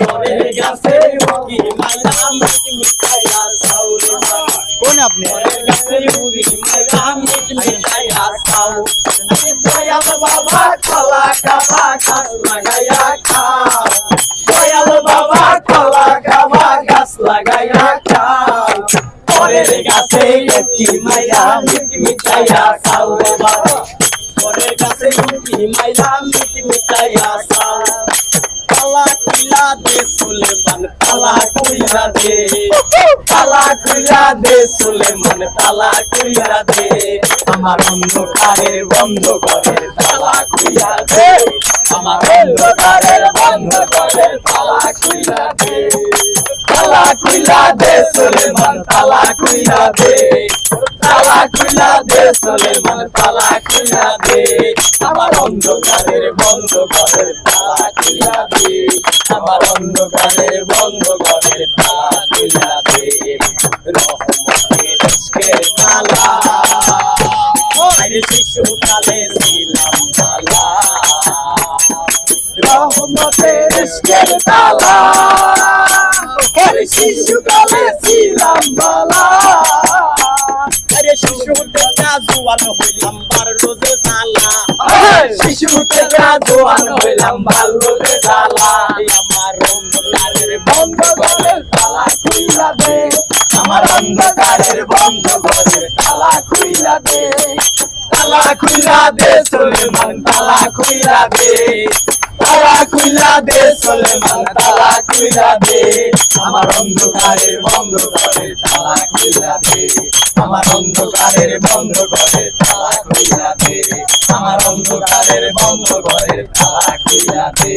পরের গাছে উকি মাইলাম মিটি মিঠাইয়া সাউরে বাবা কোন আপনি পরের গাছে উকি মাইলাম মিটি মিঠাইয়া সাউ আমি দয়াল বাবা কলা কাবা গাছ লাগাইয়া খাও দয়াল বাবা কলা কাবা গাছ লাগাইয়া খাও পরের গাছে উকি মাইলাম মিটি মিঠাইয়া সাউরে তালা কইলা দে তালা কইলা দে সুলেমান তালা কইলা দে আমার অন্ধকারের বন্ধ ঘরের তালা কইলা দে আমার অন্ধকারের বন্ধ ঘরের তালা কইলা দে তালা কইলা দে সুলেমান তালা কইলা দে তালা কইলা দে সুলেমান তালা কইলা দে আমার অন্ধকারের বন্ধ ঘরের তালা কইলা দে আমার অন্ধকারের ইশকের তালা আরে শিশু কালে ছিলাম তালা রহমতের ইশকের তালা। আরে শিশু ছিলাম বালা আরে শিশু থেকে জোয়ান হইলাম বার রোজে জ্বালা। শিশু থেকে জোয়ান হইলাম বার রোজে জ্বালা। অন্ধকারের বন্ধ ঘরের তালা খুইলা দে। তালা খুইলা দে সুলেমান তালা খুইলা দে। তালা খুইলা দে সুলেমান তালা খুইলা দে। আমার অন্ধকারের বন্ধ ঘরের তালা খুইলা দে। আমার অন্ধকারের বন্ধ ঘরের তালা খুইলা দে। আমার অন্ধকারের বন্ধ ঘরের তালা খুইলা দে।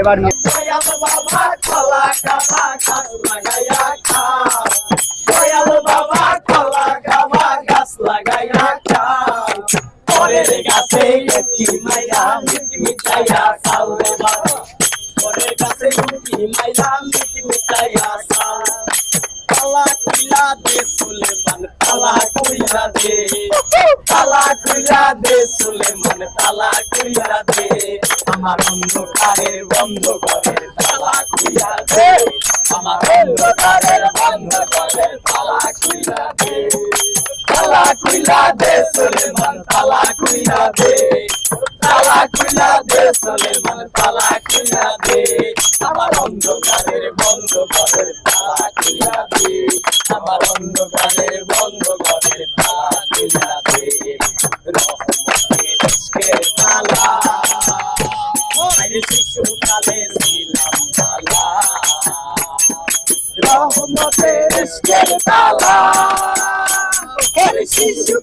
এবার বাবা কলা কাবা গাছ লাগাইয়া পরের গাছে একটি মাইয়া মিটি মিঠাইয়া খাও রে বাবা পরের গাছে একটি মাইয়া মিটি মিঠাইয়া খাও তালা কইলা দে সুলেমান, তালা কইলা দে। তালা কইলা দে সুলেমান, তালা কইলা দে। আমার অন্ধকারের বন্ধ ঘরের তালা কইলা দে। আমার অন্ধকারের বন্ধ ঘরের তালা কইলা দে। তালা কইলা দে সুলেমান। অন্ধকারের বন্ধ ঘরের তালা কইলা দে আমার অন্ধকারের বন্ধ ঘরের তালা কইলা দে রহমতের ইশকের তালা আরে শিশু কালে ছিলাম তালা রহমতের ইশকের তালা আরে শিশু